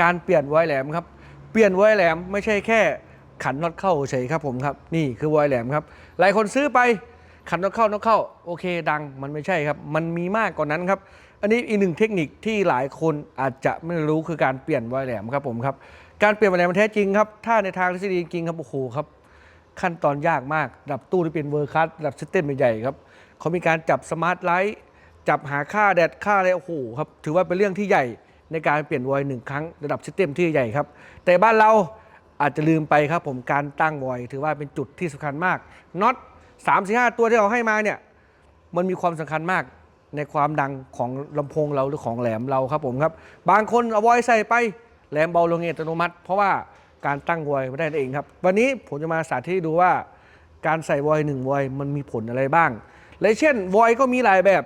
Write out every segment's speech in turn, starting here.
การเปลี่ยนไวแหลมครับ เปลี่ยนไวแหลมไม่ใช่แค่ขันน็อตเข้าเฉยครับผมครับ นี่คือไวแหลมครับ หลายคนซื้อไปขันน็อตเข้าน็อตเข้าโอเคดังมันไม่ใช่ครับ มันมีมากกว่านั้นครับ อันนี้อีกหนึ่งเทคนิคที่หลายคนอาจจะไม่รู้คือการเปลี่ยนไวแหลมครับผมครับ การเปลี่ยนไวแหลมมันแท้จริงครับ ถ้าในทางทฤษฎีจริงครับโอ้โหครับ ขั้นตอนยากมากดับตู้ที่เป็นเวอร์คัสดับซิสเต็มใหญ่ครับเขามีการจับสมาร์ทไลท์จับหาค่าแดดค่าอะไรโอ้โหครับถือว่าเป็นเรื่องที่ใหญ่ ในการเปลี่ยนวอยหนึ่งครั้งระดับซิสเต็มที่ใหญ่ครับ แต่บ้านเราอาจจะลืมไปครับผมการตั้งวอยถือว่าเป็นจุดที่สำคัญมากน็อตสามสี่ห้าตัวที่เราให้มาเนี่ยมันมีความสำคัญมากในความดังของลำโพงเราหรือของแหลมเราครับผมครับ บางคนเอาไว้ใส่ไปแหลมเบาลงเองอัตโนมัติ เพราะว่าการตั้งวอยไม่ได้นั่นเองครับ วันนี้ผมจะมาสาธิตดูว่า การใส่วอยหนึ่งวอยมันมีผลอะไรบ้างและเช่นวอยก็มีหลายแบบ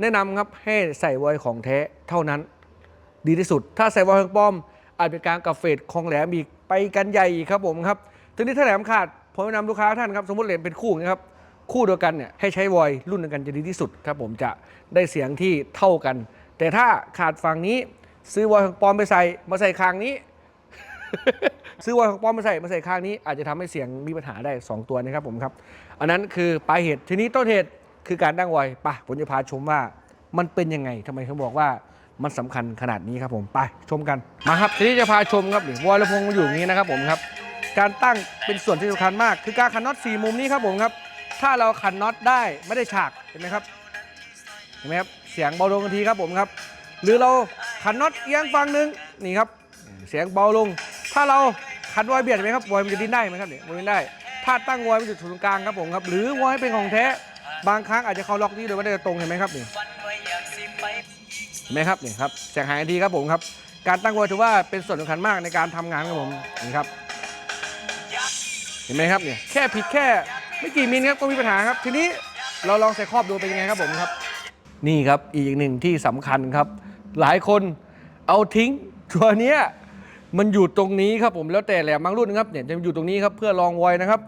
แนะนำครับให้ใส่วอยของแท้เท่านั้น ดีที่สุด ถ้าใส่วอลของปลอม อาจเป็นการกับเฟดของแหลมอีกไปกันใหญ่อีกครับผมครับทีนี้ถ้าแหลมขาดผมแนะนำลูกค้าท่านครับสมมติแหลมเป็นคู่นะครับคู่เดียวกันเนี่ยให้ใช้วอยรุ่นเดียวกันจะดีที่สุดครับผมจะได้เสียงที่เท่ากัน แต่ถ้าขาดฝั่งนี้ซื้อวอยของปอมไปใส่มาใส่คางนี้ ซื้อวอยของปอมมาใส่มาใส่ข้างนี้ อาจจะทำให้เสียงมีปัญหาได้ 2 ตัวนะครับผมครับ อันนั้นคือปลายเหตุทีนี้ต้นเหตุคือการตั้งวอยปะผมจะพาชมว่ามันเป็นยังไงทำไมเขาบอกว่า มันสำคัญขนาดนี้ครับผมไปชมกันมาครับทีนี้จะพาชมครับวอยลพงอยู่อย่างนี้นะครับผมครับการตั้งเป็นส่วนที่สำคัญมาก คือการขันน็อตสี่มุมนี้ครับผมครับถ้าเราขันน็อตได้ไม่ได้ฉากเห็นไหมครับเห็นไหมครับเสียงเบาลงทันทีครับผมครับ หรือเราขันน็อตเอียงฝั่งหนึ่งนี่ครับเสียงเบาลง ถ้าเราขันวอยเบียดเห็นไหมครับวอยมันจะดิ้นได้ไหมครับเนี่ยมันดิ้นได้ ถ้าตั้งวอยมันอยู่ศูนย์กลางครับผมครับหรือวอยเป็นของแท้บางครั้งอาจจะเข้าล็อกนี้โดยไม่ได้ตรงเห็นไหมครับนี่ ห็นไหมครับนี่ครับเสียงหายทันทีครับผมครับ การตั้งวอยถือว่าเป็นส่วนสำคัญมากในการทำงานครับผมนี่ครับ เห็นไหมครับเนี่ยแค่ผิดแค่ไม่กี่มิลครับก็มีปัญหาครับ ทีนี้เราลองใส่ครอบดูเป็นยังไงครับผมครับ นี่ครับอีกหนึ่งที่สำคัญครับ หลายคนเอาทิ้งตัวเนี้ยมันอยู่ตรงนี้ครับผมแล้วแต่แหลมบางรุ่นนะครับเนี่ยจะอยู่ตรงนี้ครับเพื่อลองไว้นะครับ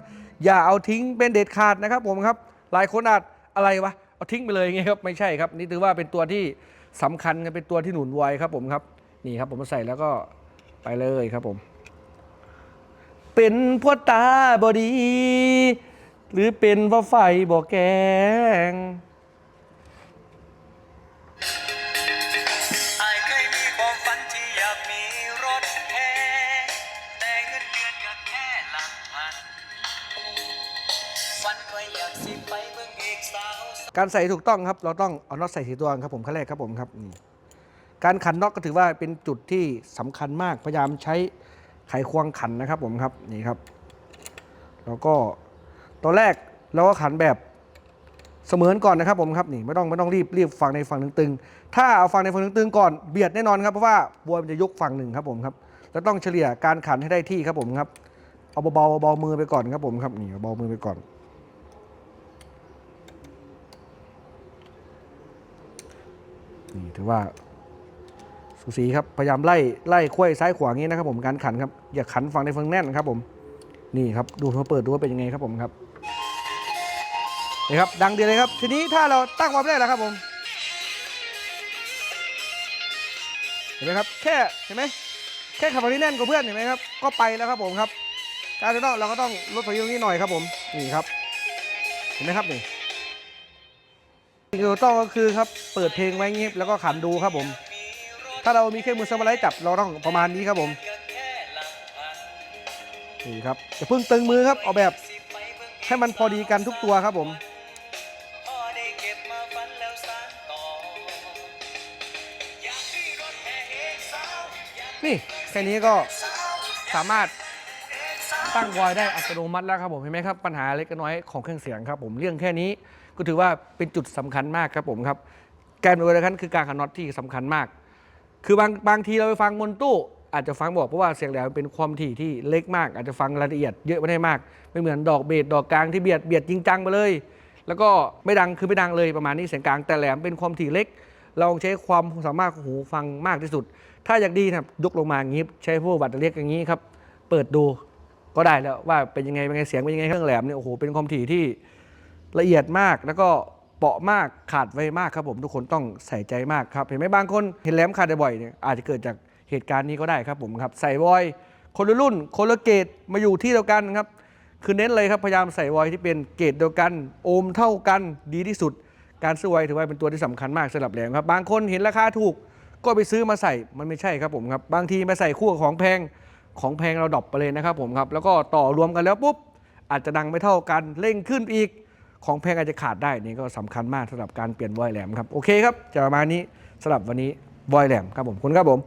อย่าเอาทิ้งเป็นเด็ดขาดนะครับผมครับ หลายคนอาจอะไรวะเอาทิ้งไปเลยอย่างเงี้ยครับไม่ใช่ครับ นี่ถือว่าเป็นตัวที่ สำคัญครับเป็นตัวที่หนุนไว้ครับผมครับ นี่ครับผมมาใส่แล้วก็ไปเลยครับผม เป็นพ่อตาบอดี หรือเป็นว่าไฟบ่แกง การใส่ถูกต้องครับ เราต้องเอาน็อตใส่สีตัวครับผมขั้นแรกครับผมครับนี่การขันน็อตก็ถือว่าเป็นจุดที่สำคัญมากพยายามใช้ไขควงขันนะครับผมครับนี่ครับ แล้วก็ตอนแรกเราก็ขันแบบเสมือนก่อนนะครับผมครับนี่ไม่ต้องไม่ต้องรีบรีบฝั่งในฝั่งหนึ่งตึงถ้าเอาฝั่งในฝั่งหนึ่งตึงก่อนเบียดแน่นอนครับเพราะว่าบัวมันจะยกฝั่งหนึ่งครับผมครับแล้วต้องเฉลี่ยการขันให้ได้ที่ครับผมครับเอาเบาๆเบามือไปก่อนครับผมครับนี่เบามือไปก่อน นี่ถือว่าสูสีครับ พยายามไล่ไล่คุ้ยซ้ายขวางนี้นะครับผมการขันครับ อย่าขันฝั่งในฝั่งแน่นครับผม นี่ครับดูมาเปิดดูว่าเป็นยังไงครับผมครับนี่ครับดังดีเลยครับ ทีนี้ถ้าเราตั้งความได้แล้วครับผมเห็นไหมครับแค่เห็นไหมแค่ขับฝั่งนี้แน่นกว่าเพื่อนเห็นไหมครับก็ไปแล้วครับผมครับ การจะต้องเราก็ต้องลดถอยตรงนี้หน่อยครับผมนี่ครับ เห็นไหมครับนี่ สิ่งที่ต้องก็คือครับเปิดเพลงไว้เงียบแล้วก็ขันดูครับผม ถ้าเรามีเครื่องมือสมาร์ทจับเราต้องประมาณนี้ครับผมนี่ครับอย่าเพิ่งตึงมือครับเอาแบบให้มันพอดีกันทุกตัวครับผมพอได้เก็บมาฝันแล้วสานต่ออยากมีรถแห่เอกสาวอยากนี่แค่นี้ก็สามารถตั้งวอยได้อัตโนมัติแล้วครับผมเห็นไหมครับ ปัญหาเล็กน้อยของเครื่องเสียงครับผมเรื่องแค่นี้ ก็ถือว่าเป็นจุดสำคัญมากครับผมครับการบริการคือการขันน็อตที่สำคัญมาก คือบางบางทีเราไปฟังบนตู้ อาจจะฟังบอกเพราะว่าเสียงแหลมเป็นความถี่ที่เล็กมาก อาจจะฟังรายละเอียดเยอะไม่ได้มาก ไม่เหมือนดอกเบสดอกกลางที่เบียดเบียดจริงจังไปเลย แล้วก็ไม่ดังคือไม่ดังเลยประมาณนี้เสียงกลางแต่แหลมเป็นความถี่เล็ก เราใช้ความสามารถของหูฟังมากที่สุด ถ้าอยากดีนะครับยกลงมาอย่างนี้ใช้พวกบัตรเรียกอย่างนี้ครับเปิดดูก็ได้แล้วว่าเป็นยังไงเป็นยังไงเสียงเป็นยังไงเครื่องแหลมเนี่ยโอ้โหเป็นความถี่ที่ ละเอียดมากแล้วก็เปาะมากขาดไวมากครับผมทุกคนต้องใส่ใจมากครับ เห็นไหมบางคนเห็นแหลมขาดบ่อยเนี่ยอาจจะเกิดจากเหตุการณ์นี้ก็ได้ครับผมครับใส่วอยคนละรุ่นคนละเกรดมาอยู่ที่เดียวกันครับ คือเน้นเลยครับพยายามใส่วอยที่เป็นเกรดเดียวกัน โอห์มเท่ากันดีที่สุด การซื้อไวถือว่าเป็นตัวที่สำคัญมากสำหรับแหลมครับ บางคนเห็นราคาถูกก็ไปซื้อมาใส่มันไม่ใช่ครับผมครับบางทีมาใส่คู่ของแพงของแพงเราดรอปไปเลยนะครับผมครับแล้วก็ต่อรวมกันแล้วปุ๊บอาจจะดังไม่เท่ากันเร่งขึ้นอีก ของแพงอาจจะขาดได้นี่ก็สำคัญมากสำหรับการเปลี่ยนวอยแหลมครับโอเคครับจะประมาณนี้สำหรับวันนี้วอยแหลมครับผมคุณครับผม